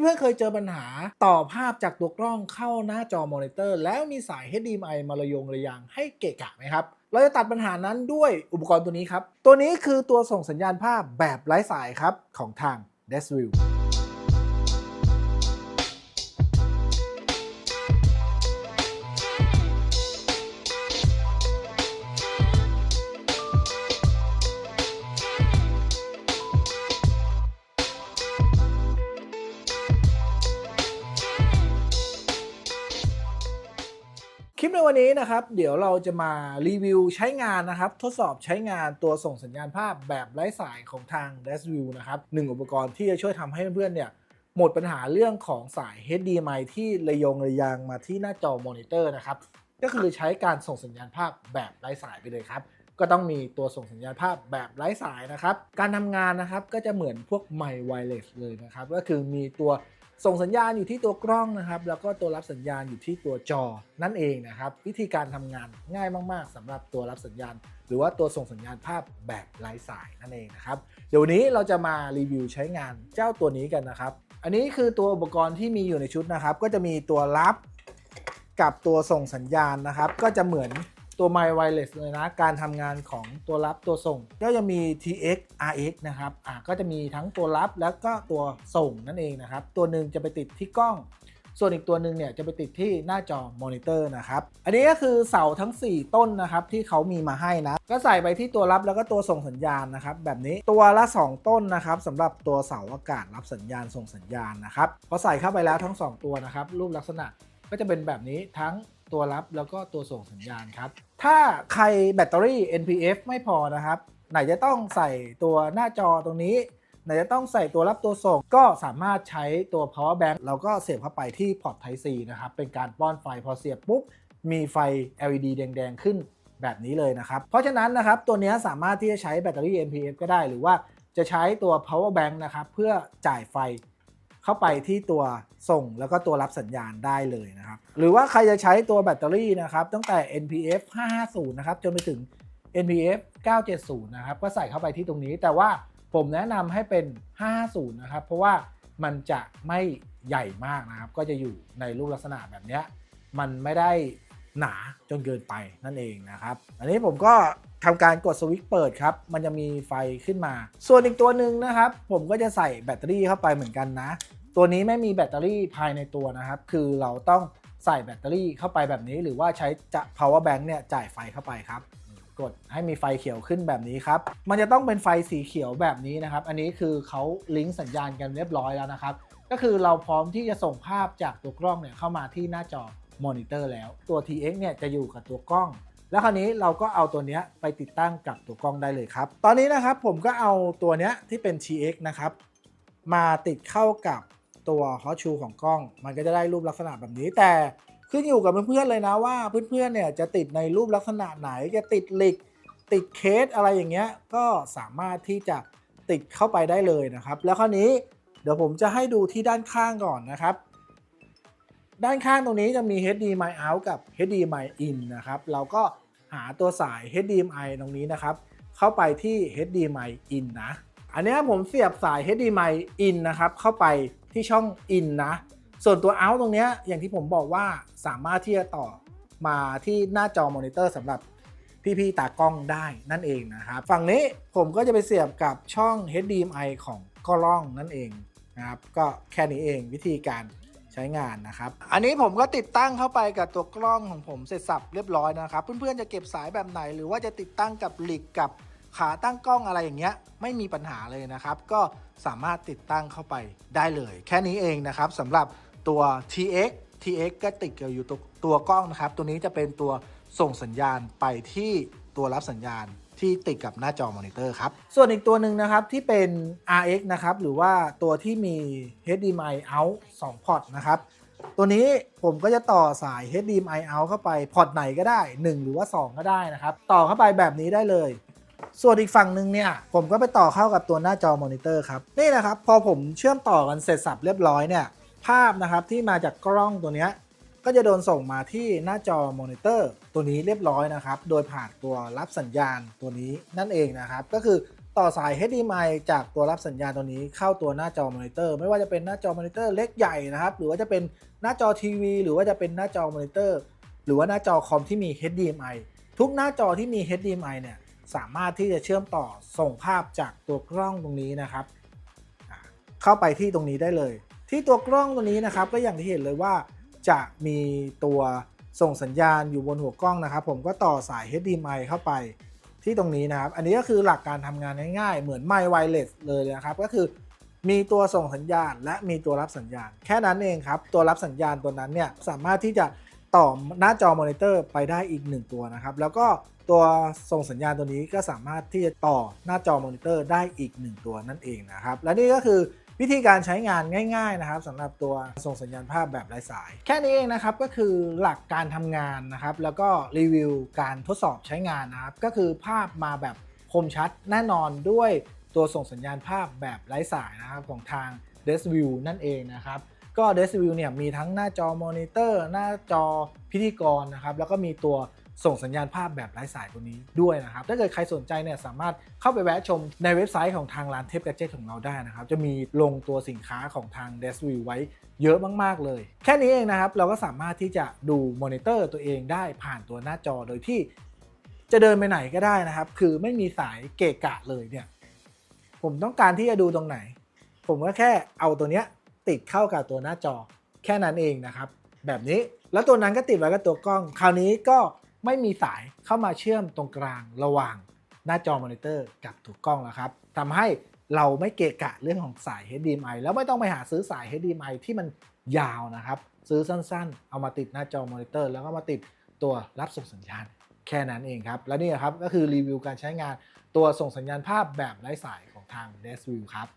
เพื่อนๆเคยเจอปัญหาต่อภาพจากตัวกล้องเข้าหน้าจอมอนิเตอร์ แล้วมีสาย HDMI มาระยงระยางให้เกะกะไหมครับ เราจะตัดปัญหานั้นด้วยอุปกรณ์ตัวนี้ครับ ตัวนี้คือตัวส่งสัญญาณภาพแบบไร้สายครับของทาง d e s v i e w ในวันนี้นะครับ เดี๋ยวเราจะมารีวิวใช้งานนะครับ ทดสอบใช้งานตัวส่งสัญญาณภาพแบบไร้สายของทาง d a s v i e w นะครับหนึ่งอุปกรณ์ที่จะช่วยทำให้เพื่อนๆเนี่ยหมดปัญหาเรื่องของสาย HDMI ที่ระยงระยางมาที่หน้าจอมอนิเตอร์นะครับ ก็คือใช้การส่งสัญญาณภาพแบบไร้สายไปเลยครับ ก็ต้องมีตัวส่งสัญญาณภาพแบบไร้สายนะครับ การทำงานนะครับก็จะเหมือนพวกไมค์ไวเลสเลยนะครับ ก็คือมีตัว ส่งสัญญาณอยู่ที่ตัวกล้องนะครับ แล้วก็ตัวรับสัญญาณอยู่ที่ตัวจอนั่นเองนะครับ วิธีการทำงานง่ายมาก ๆสำหรับตัวรับสัญญาณ หรือว่าตัวส่งสัญญาณภาพแบบไร้สายนั่นเองนะครับเดี๋ยววันนี้เราจะมารีวิวใช้งานเจ้าตัวนี้กันนะครับ อันนี้คือตัวอุปกรณ์ที่มีอยู่ในชุดนะครับ ก็จะมีตัวรับกับตัวส่งสัญญาณนะครับ ก็จะเหมือน ตัว My Wireless เลยนะ การทำงานของตัวรับตัวส่ง ก็จะมี TX RX นะครับอ่าก็จะมีทั้งตัวรับแล้วก็ตัวส่งนั่นเองนะครับ ตัวหนึ่งจะไปติดที่กล้อง ส่วนอีกตัวหนึ่งเนี่ยจะไปติดที่หน้าจอมอนิเตอร์นะครับ อันนี้ก็คือเสาทั้ง 4 ต้นนะครับที่เขามีมาให้นะ ก็ใส่ไปที่ตัวรับแล้วก็ตัวส่งสัญญาณนะครับ แบบนี้ตัวละ 2 ต้นนะครับสำหรับตัวเสาอากาศรับสัญญาณส่งสัญญาณนะครับพอใส่เข้าไปแล้วทั้ง 2 ตัวนะครับรูปลักษณะก็จะเป็นแบบนี้ทั้ง ตัวรับแล้วก็ตัวส่งสัญญาณครับ ถ้าใครแบตเตอรี่ NPF ไม่พอนะครับ ไหนจะต้องใส่ตัวหน้าจอตรงนี้ ไหนจะต้องใส่ตัวรับตัวส่ง ก็สามารถใช้ตัว power bank เราก็เสียบเข้าไปที่พอร์ต Type C นะครับ เป็นการป้อนไฟพอเสียบปุ๊บ มีไฟ LED แดง ๆ ขึ้นแบบนี้เลยนะครับ เพราะฉะนั้นนะครับ ตัวนี้สามารถที่จะใช้แบตเตอรี่ NPF ก็ได้ หรือว่าจะใช้ตัว power bank นะครับ เพื่อจ่ายไฟ เข้าไปที่ตัวส่งแล้วก็ตัวรับสัญญาณได้เลยนะครับ หรือว่าใครจะใช้ตัวแบตเตอรี่นะครับ ตั้งแต่ NPF 550 นะครับ จนไปถึง NPF 970 นะครับ ก็ใส่เข้าไปที่ตรงนี้ แต่ว่าผมแนะนำให้เป็น 550 นะครับ เพราะว่ามันจะไม่ใหญ่มากนะครับ ก็จะอยู่ในรูปลักษณะแบบนี้ มันไม่ได้ หนาจนเกินไปนั่นเองนะครับ อันนี้ผมก็ทำการกดสวิตช์เปิดครับ มันจะมีไฟขึ้นมา ส่วนอีกตัวหนึ่งนะครับ ผมก็จะใส่แบตเตอรี่เข้าไปเหมือนกันนะ ตัวนี้ไม่มีแบตเตอรี่ภายในตัวนะครับ คือเราต้องใส่แบตเตอรี่เข้าไปแบบนี้หรือว่าใช้จะ power bank เนี่ยจ่ายไฟเข้าไปครับ กดให้มีไฟเขียวขึ้นแบบนี้ครับ มันจะต้องเป็นไฟสีเขียวแบบนี้นะครับ อันนี้คือเขาลิงก์สัญญาณกันเรียบร้อยแล้วนะครับ ก็คือเราพร้อมที่จะส่งภาพจากตัวกล้องเนี่ยเข้ามาที่หน้าจอ มอนิเตอร์แล้ว ตัว TX เนี่ยจะอยู่กับตัวกล้อง แล้วคราวนี้เราก็เอาตัวเนี้ยไปติดตั้งกับตัวกล้องได้เลยครับ ตอนนี้นะครับผมก็เอาตัวเนี้ยที่เป็น TX นะครับมาติดเข้ากับตัวฮอตชูของกล้อง มันก็จะได้รูปลักษณะแบบนี้ แต่ขึ้นอยู่กับเพื่อนๆเลยนะว่าเพื่อนๆเนี่ยจะติดในรูปลักษณะไหนจะติดหล็กติดเคสอะไรอย่างเงี้ยก็สามารถที่จะติดเข้าไปได้เลยนะครับ แล้วคราวนี้เดี๋ยวผมจะให้ดูที่ด้านข้างก่อนนะครับ ด้านข้างตรงนี้จะมี HDMI out กับ HDMI in นะครับ เราก็หาตัวสาย HDMI ตรงนี้นะครับ เข้าไปที่ HDMI in นะ อันนี้ผมเสียบสาย HDMI in นะครับ เข้าไปที่ช่อง in นะ ส่วนตัว out ตรงเนี้ยอย่างที่ผมบอกว่าสามารถที่จะต่อมาที่หน้าจอมอนิเตอร์สำหรับพี่ๆตากล้องได้นั่นเองนะครับ ฝั่งนี้ผมก็จะไปเสียบกับช่อง HDMI ของกล้องนั่นเองนะครับ ก็แค่นี้เองวิธีการ ใช้งานนะครับ อันนี้ผมก็ติดตั้งเข้าไปกับตัวกล้องของผมเสร็จสับเรียบร้อยนะครับ เพื่อนๆจะเก็บสายแบบไหน หรือว่าจะติดตั้งกับหลีกกับขาตั้งกล้องอะไรอย่างเงี้ยไม่มีปัญหาเลยนะครับ ก็สามารถติดตั้งเข้าไปได้เลย แค่นี้เองนะครับสำหรับตัว TX TX ก็ติดอยู่ตัวตัวกล้องนะครับ ตัวนี้จะเป็นตัวส่งสัญญาณไปที่ตัวรับสัญญาณ ที่ติดกับหน้าจอมอนิเตอร์ครับ ส่วนอีกตัวหนึ่งนะครับที่เป็น RX นะครับ หรือว่าตัวที่มี HDMI out 2พอร์ตนะครับ ตัวนี้ผมก็จะต่อสาย HDMI out เข้าไปพอร์ตไหนก็ได้ 1 หรือว่า 2 ก็ได้นะครับ ต่อเข้าไปแบบนี้ได้เลย ส่วนอีกฝั่งหนึ่งเนี่ย ผมก็ไปต่อเข้ากับตัวหน้าจอมอนิเตอร์ครับ นี่นะครับ พอผมเชื่อมต่อกันเสร็จสับเรียบร้อยเนี่ย ภาพนะครับที่มาจากกล้องตัวนี้ ก็จะโดนส่งมาที่หน้าจอมอนิเตอร์ตัวนี้เรียบร้อยนะครับ โดยผ่านตัวรับสัญญาณตัวนี้นั่นเองนะครับ ก็คือต่อสาย HDMI จากตัวรับสัญญาณตัวนี้เข้าตัวหน้าจอมอนิเตอร์ ไม่ว่าจะเป็นหน้าจอมอนิเตอร์เล็กใหญ่นะครับ หรือว่าจะเป็นหน้าจอทีวี หรือว่าจะเป็นหน้าจอมอนิเตอร์ หรือว่าหน้าจอคอมที่มี HDMI ทุกหน้าจอที่มี HDMI เนี่ยสามารถที่จะเชื่อมต่อส่งภาพจากตัวกล้องตรงนี้นะครับ เข้าไปที่ตรงนี้ได้เลย ที่ตัวกล้องตัวนี้นะครับก็อย่างที่เห็นเลยว่า จะมีตัวส่งสัญญาณอยู่บนหัวกล้องนะครับ ผมก็ต่อสาย HDMI เข้าไปที่ตรงนี้นะครับ อันนี้ก็คือหลักการทำงานง่ายๆ เหมือนไมค์ไวเลสเลยนะครับ ก็คือมีตัวส่งสัญญาณและมีตัวรับสัญญาณ แค่นั้นเองครับ ตัวรับสัญญาณตัวนั้นเนี่ยสามารถที่จะต่อหน้าจอมอนิเตอร์ไปได้อีก 1 ตัวนะครับ แล้วก็ตัวส่งสัญญาณตัวนี้ก็สามารถที่จะต่อหน้าจอมอนิเตอร์ได้อีก 1 ตัวนั่นเองนะครับ และนี่ก็คือ วิธีการใช้งานง่าย ๆนะครับสำหรับตัวส่งสัญญาณภาพแบบไร้สาย แค่นี้เองนะครับก็คือหลักการทำงานนะครับ แล้วก็รีวิวการทดสอบใช้งานนะครับ ก็คือภาพมาแบบคมชัดแน่นอนด้วยตัวส่งสัญญาณภาพแบบไร้สายนะครับของทาง d e s v i e w นั่นเองนะครับก็ d e s v i e w เนี่ยมีทั้งหน้าจอมอนิเตอร์หน้าจอพิธีกรนะครับแล้วก็มีตัว ส่งสัญญาณภาพแบบไร้สายตัวนี้ด้วยนะครับ ถ้าเกิดใครสนใจเนี่ยสามารถเข้าไปแวะชมในเว็บไซต์ของทางร้านเทปก a เจ t ของเราได้นะครับ จะมีลงตัวสินค้าของทาง d e s v i e w ไว้เยอะมาก ๆ เลย แค่นี้เองนะครับ เราก็สามารถที่จะดูมอนิเตอร์ตัวเองได้ผ่านตัวหน้าจอโดยที่จะเดินไปไหนก็ได้นะครับ คือไม่มีสายเกะกะเลยเนี่ยผมต้องการที่จะดูตรงไหน ผมก็แค่เอาตัวเนี้ยติดเข้ากับตัวหน้าจอแค่นั้นเองนะครับ แบบนี้แล้วตัวนั้นก็ติดไว้กับตัวกล้อง คราวนี้ก็ ไม่มีสายเข้ามาเชื่อมตรงกลางระหว่างหน้าจอมอนิเตอร์กับตัวกล้องแล้วครับทำให้เราไม่เกะกะเรื่องของสาย HDMI แล้วไม่ต้องไปหาซื้อสาย HDMI ที่มันยาวนะครับ ซื้อสั้นๆ เอามาติดหน้าจอมอนิเตอร์แล้วก็มาติดตัวรับส่งสัญญาณ แค่นั้นเองครับ และนี่ครับก็คือรีวิวการใช้งานตัวส่งสัญญาณภาพแบบไร้สายของทาง d e s v i e w ครับ